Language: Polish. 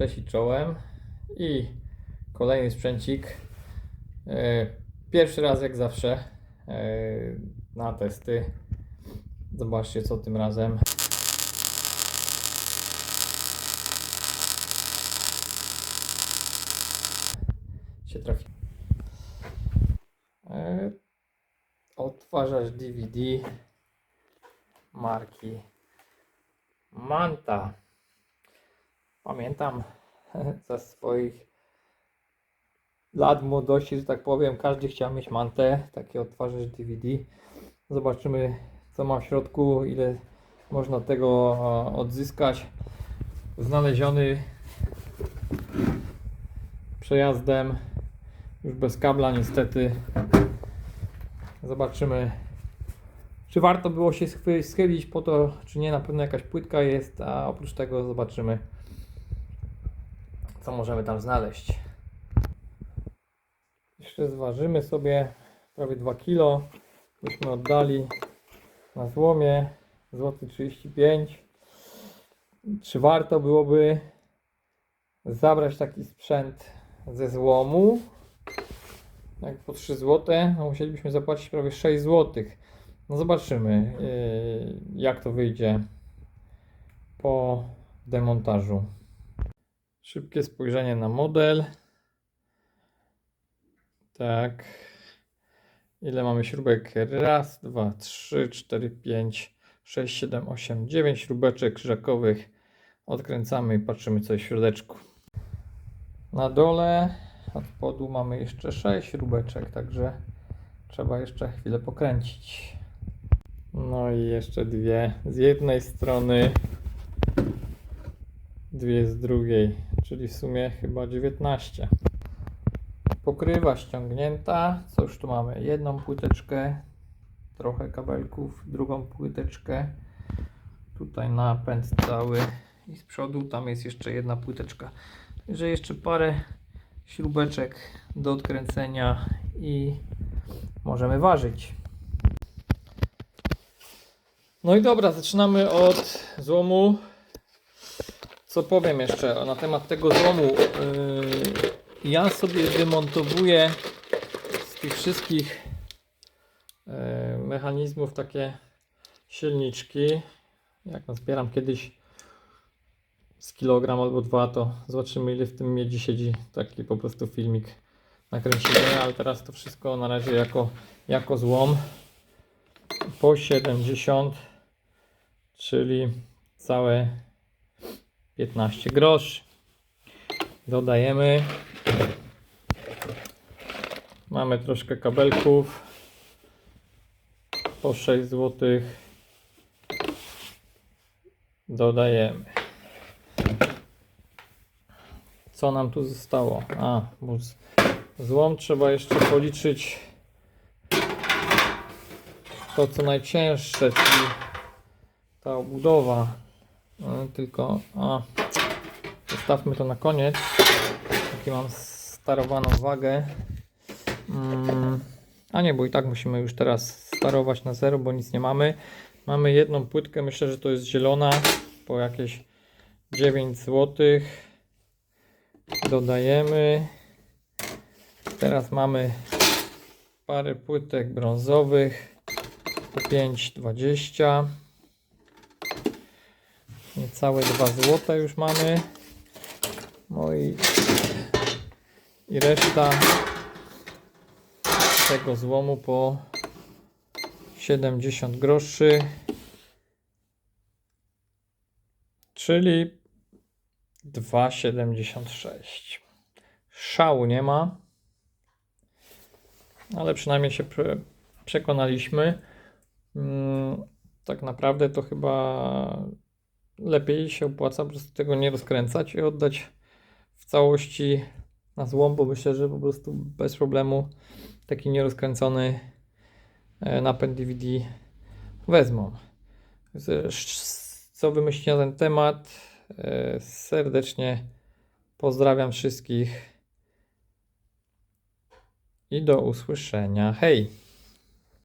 Cześć i czołem. I kolejny sprzęcik. E, Pierwszy raz jak zawsze e, na testy. Zobaczcie co tym razem. Się trafi. E, Odtwarzacz DVD marki Manta. Pamiętam ze swoich lat młodości, że tak powiem, każdy chciał mieć mantę, taki odtwarzacz DVD. Zobaczymy, co ma w środku, ile można tego e, odzyskać. Znaleziony przejazdem, już bez kabla niestety. Zobaczymy, czy warto było się schy- schylić po to, czy nie. Na pewno jakaś płytka jest, a oprócz tego zobaczymy, co możemy tam znaleźć. Jeszcze zważymy sobie prawie 2 kg. Byśmy oddali na złomie złoty 35. Czy warto byłoby zabrać taki sprzęt ze złomu? Jak po 3 zł, no musielibyśmy zapłacić prawie 6 zł. No zobaczymy, yy, jak to wyjdzie po demontażu. Szybkie spojrzenie na model. Tak. Ile mamy śrubek? Raz, dwa, trzy, cztery, pięć, sześć, siedem, osiem, dziewięć śrubeczek krzyżakowych. Odkręcamy i patrzymy co jest w środeczku. Na dole od spodu mamy jeszcze sześć śrubeczek, także trzeba jeszcze chwilę pokręcić. No i jeszcze dwie z jednej strony, dwie z drugiej, czyli w sumie chyba 19. Pokrywa ściągnięta. Co już tu mamy? Jedną płyteczkę, trochę kabelków, drugą płyteczkę. Tutaj napęd cały i z przodu tam jest jeszcze jedna płyteczka. Także jeszcze parę śrubeczek do odkręcenia i możemy ważyć. No i dobra, zaczynamy od złomu. Co powiem jeszcze na temat tego złomu? Yy, ja sobie wymontowuję z tych wszystkich yy, mechanizmów takie silniczki. Jak nazbieram kiedyś z kilogram albo dwa, to zobaczymy ile w tym miedzi siedzi. Taki po prostu filmik nakręcimy, ale teraz to wszystko na razie jako, jako złom po 70, czyli całe 15 groszy. Dodajemy. Mamy troszkę kabelków po 6 zł. Dodajemy. Co nam tu zostało? A, bo złom trzeba jeszcze policzyć to co najcięższe, czyli ta obudowa. No, tylko, a, zostawmy to na koniec. Taki mam starowaną wagę. Mm, a nie, bo i tak musimy już teraz starować na zero, bo nic nie mamy. Mamy jedną płytkę, myślę, że to jest zielona, po jakieś 9 zł. Dodajemy. Teraz mamy parę płytek brązowych po 5,20. Niecałe 2 zł już mamy. No i, i reszta tego złomu po 70 groszy. Czyli 2,76. Szału nie ma, ale przynajmniej się prze, przekonaliśmy. Mm, tak naprawdę to chyba lepiej się opłaca po prostu tego nie rozkręcać i oddać w całości na złom, bo myślę, że po prostu bez problemu taki nierozkręcony e, napęd DVD wezmą. Co wymyślicie na ten temat? E, Serdecznie pozdrawiam wszystkich i do usłyszenia. Hej!